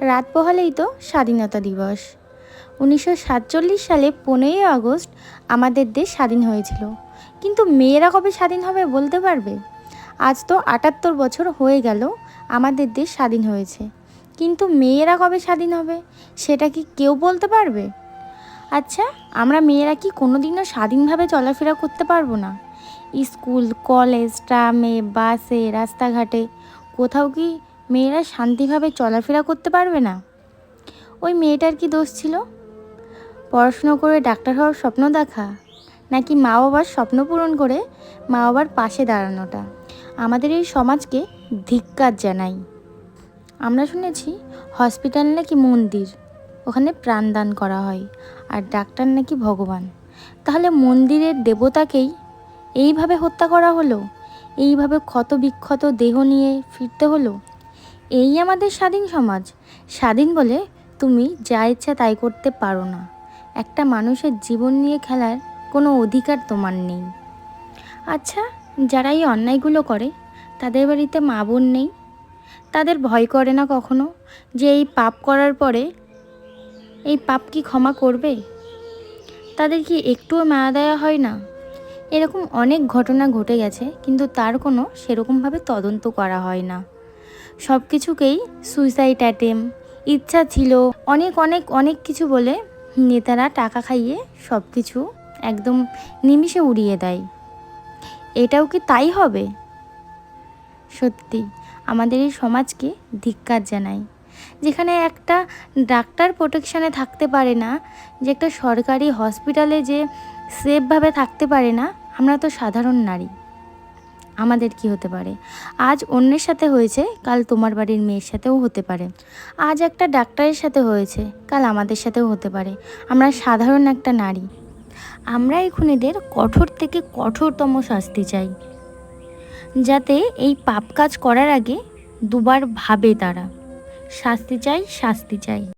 রাত পোহালেই তো স্বাধীনতা দিবস। উনিশশো সাতচল্লিশ সালে পনেরোই আগস্ট আমাদের দেশ স্বাধীন হয়েছিল। কিন্তু মেয়েরা কবে স্বাধীন হবে বলতে পারবে? আজ তো আটাত্তর বছর হয়ে গেল আমাদের দেশ স্বাধীন হয়েছে। কিন্তু মেয়েরা কবে স্বাধীন হবে সেটা কি কেউ বলতে পারবে? আচ্ছা আমরা মেয়েরা কি কোনোদিনও স্বাধীনভাবে চলাফেরা করতে পারব না? স্কুল, কলেজ, ট্রামে, বাসে, রাস্তাঘাটে কোথাও কি মেয়েরা শান্তিভাবে চলাফেরা করতে পারবে না। ওই মেয়েটার কি দোষ ছিল? পড়াশুনো করে ডাক্তার হওয়ার স্বপ্ন দেখা, নাকি মা বাবার স্বপ্ন পূরণ করে মা বাবার পাশে দাঁড়ানোটা? আমাদের এই সমাজকে ধিক্কার জানাই। আমরা শুনেছি, হসপিটাল নাকি মন্দির, ওখানে প্রাণদান করা হয়, আর ডাক্তার নাকি ভগবান। তাহলে মন্দিরের দেবতাকেই এইভাবে হত্যা করা হলো? এইভাবে ক্ষত বিক্ষত দেহ নিয়ে ফিরতে হলো? এই আমাদের স্বাধীন সমাজ। স্বাধীন বলে তুমি যা ইচ্ছা তাই করতে পারো না। একটা মানুষের জীবন নিয়ে খেলার কোনো অধিকার তোমার নেই। আচ্ছা যারা এই অন্যায়গুলো করে, তাদের বাড়িতে মা বোন নেই? তাদের ভয় করে না কখনো যে এই পাপ করার পরে এই পাপ কি ক্ষমা করবে? তাদের কি একটুও মায়া দেওয়া হয় না? এরকম অনেক ঘটনা ঘটে গেছে, কিন্তু তার কোনো সেরকমভাবে তদন্ত করা হয় না। সব কিছুকেই সুইসাইড অ্যাটেম ইচ্ছা ছিল অনেক অনেক অনেক কিছু বলে নেতারা টাকা খাইয়ে সব কিছু একদম নিমিষে উড়িয়ে দেয়। এটাও কি তাই হবে? সত্যি, আমাদের এই সমাজকে ধিক্কার জানাই। যেখানে একটা ডাক্তার প্রোটেকশানে থাকতে পারে না, যে একটা সরকারি হসপিটালে যে সেফভাবে থাকতে পারে না, আমরা তো সাধারণ নারী। আমাদের কি হতে পারে? আজ অন্যের সাথে হয়েছে, কাল তোমার বাড়ির মেয়ের সাথেও হতে পারে। আজ একটা ডাক্তারের সাথে হয়েছে, কাল আমাদের সাথেও হতে পারে। আমরা সাধারণ একটা নারী। আমরা এই খুনিদের কঠোর থেকে কঠোরতম শাস্তি চাই। যাতে এই পাপ কাজ করার আগে দুবার ভাবে তারা। শাস্তি চাই শাস্তি চাই।